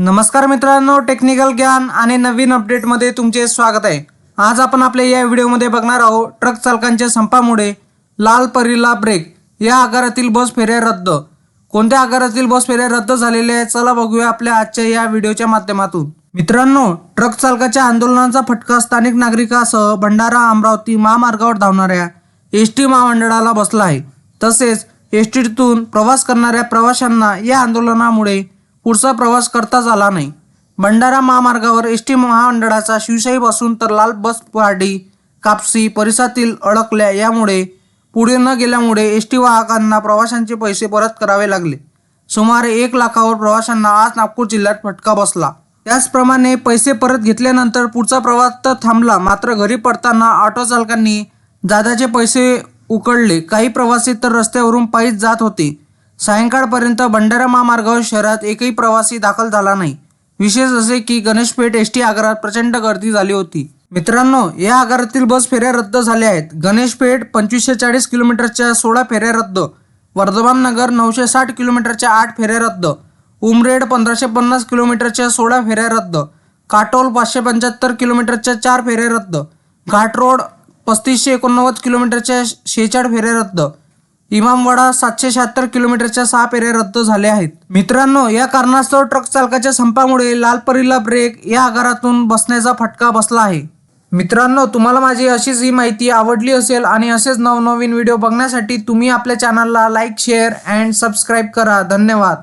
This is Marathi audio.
नमस्कार मित्रांनो टेक्निकल ज्ञान आणि नवीन अपडेटमध्ये तुमचे स्वागत आहे. आज आपण आपल्या या व्हिडिओमध्ये बघणार आहोत ट्रक चालकांच्या संपामुळे लाल परीला ब्रेक या आगारातील बस फेऱ्या रद्द. कोणत्या आगारातील बस फेऱ्या रद्द झालेल्या आहेत चला बघूया आपल्या आजच्या या व्हिडिओच्या माध्यमातून. मित्रांनो ट्रक चालकाच्या आंदोलनाचा फटका स्थानिक नागरिकासह भंडारा अमरावती महामार्गावर धावणाऱ्या एस टी महामंडळाला बसला आहे. तसेच एस टीतून प्रवास करणाऱ्या प्रवाशांना या आंदोलनामुळे पुढचा प्रवास करताच आला नाही. भंडारा महामार्गावर एस टी महामंडळाचा शिवशाहीपासून तर लाल बस पहाडी कापसी परिसरातील अडकल्या यामुळे पुढे न गेल्यामुळे एस टी वाहकांना प्रवाशांचे पैसे परत करावे लागले. सुमारे एक लाखावर प्रवाशांना आज नागपूर जिल्ह्यात फटका बसला. त्याचप्रमाणे पैसे परत घेतल्यानंतर पुढचा प्रवास तर थांबला मात्र घरी पडताना ऑटो चालकांनी दादाचे पैसे उकळले. काही प्रवासी तर रस्त्यावरून पायीच जात होते. सायंकाळपर्यंत भंडारा महामार्गावर शहरात एकही प्रवासी दाखल झाला नाही. विशेष असे की गणेशपेठ एस टी आगारात प्रचंड गर्दी झाली होती. मित्रांनो या आगारातील बस फेऱ्या रद्द झाल्या आहेत. गणेशपेठ पंचवीसशे चाळीस किलोमीटरच्या सोळा फेऱ्या रद्द. वर्धमान नगर नऊशे साठ किलोमीटरच्या आठ फेऱ्या रद्द. उमरेड पंधराशे पन्नास किलोमीटरच्या सोळा फेऱ्या रद्द. काटोल पाचशे पंच्याहत्तर किलोमीटरच्या चार फेऱ्या रद्द. घाट रोड पस्तीसशे एकोणनव्वद किलोमीटरच्या शेचाळ फेऱ्या रद्द. इमामवाडा सातशे शहात्तर किलोमीटरच्या सहा पेऱ्या रद्द झाल्या आहेत. मित्रांनो या कारणास्तव ट्रक चालकाच्या संपामुळे लालपरीला ब्रेक या आगारातून बसण्याचा फटका बसला आहे. मित्रांनो तुम्हाला माझी अशीच ही माहिती आवडली असेल आणि असेच नवनवीन व्हिडिओ बघण्यासाठी तुम्ही आपल्या चॅनलला लाईक शेअर अँड सबस्क्राईब करा. धन्यवाद.